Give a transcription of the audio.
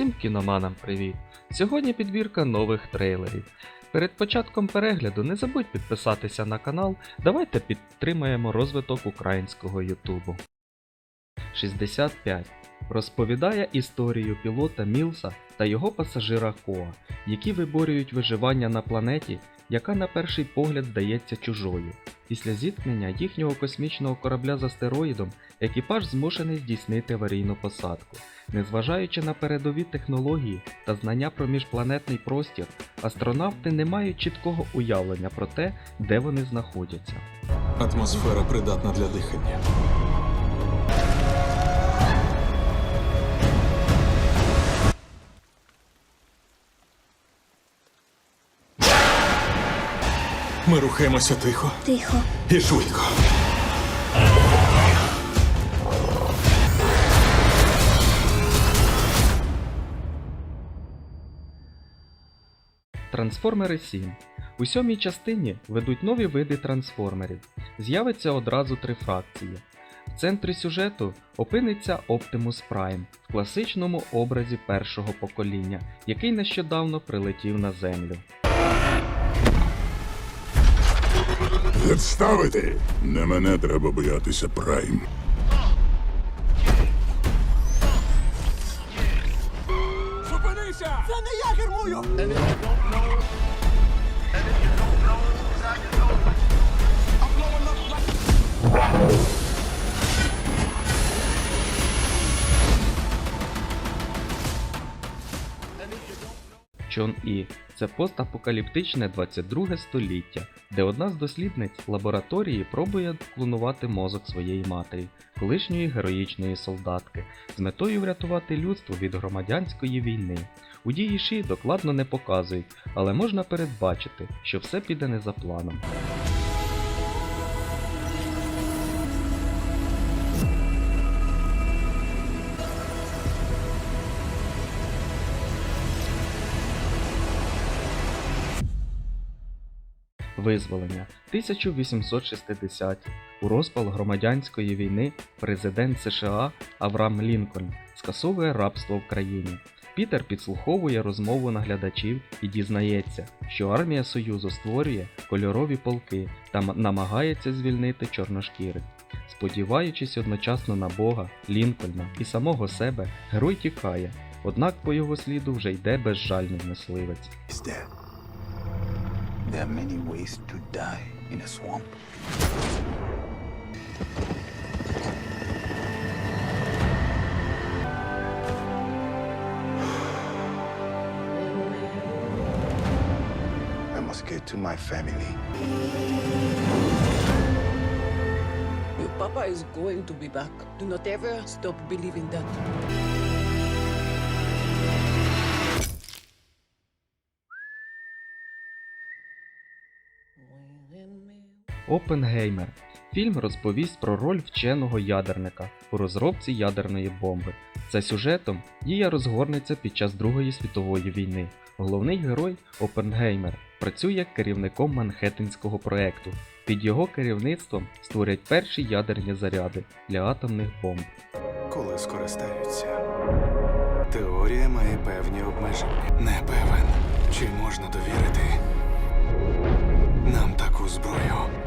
Усім кіноманам привіт! Сьогодні підбірка нових трейлерів. Перед початком перегляду не забудь підписатися на канал, давайте підтримаємо розвиток українського Ютубу. 65 розповідає історію пілота Мілса та його пасажира Коа, які виборюють виживання на планеті, яка на перший погляд здається чужою. Після зіткнення їхнього космічного корабля з астероїдом екіпаж змушений здійснити аварійну посадку. Незважаючи на передові технології та знання про міжпланетний простір, астронавти не мають чіткого уявлення про те, де вони знаходяться. Атмосфера придатна для дихання. Ми рухаємося тихо Тихо. і швидко. Трансформери 7. У сьомій частині ведуть нові види трансформерів. З'явиться одразу три фракції. В центрі сюжету опиниться Optimus Prime в класичному образі першого покоління, який нещодавно прилетів на землю. Відставити! Не мене треба боятися, Прайм. Зупинися! Це не я кермую! Чон І це постапокаліптичне 22 століття, де одна з дослідниць лабораторії пробує клонувати мозок своєї матері, колишньої героїчної солдатки, з метою врятувати людство від громадянської війни. У дії Ші докладно не показують, але можна передбачити, що все піде не за планом. Визволення 1860 у розпал громадянської війни президент США Авраам Лінкольн скасовує рабство в країні. Пітер підслуховує розмову наглядачів і дізнається, що армія Союзу створює кольорові полки та намагається звільнити чорношкірих. Сподіваючись одночасно на Бога, Лінкольна і самого себе, герой тікає, однак по його сліду вже йде безжальний мисливець. There are many ways to die in a swamp. I must get to my family. Your papa is going to be back. Do not ever stop believing that. Опенгеймер. Фільм розповість про роль вченого ядерника у розробці ядерної бомби. За сюжетом дія розгорнеться під час Другої світової війни. Головний герой Опенгеймер працює керівником Манхеттенського проекту. Під його керівництвом створять перші ядерні заряди для атомних бомб. коли скористаються. Теорія має певні обмеження. Не певен, чи можна довірити нам таку зброю.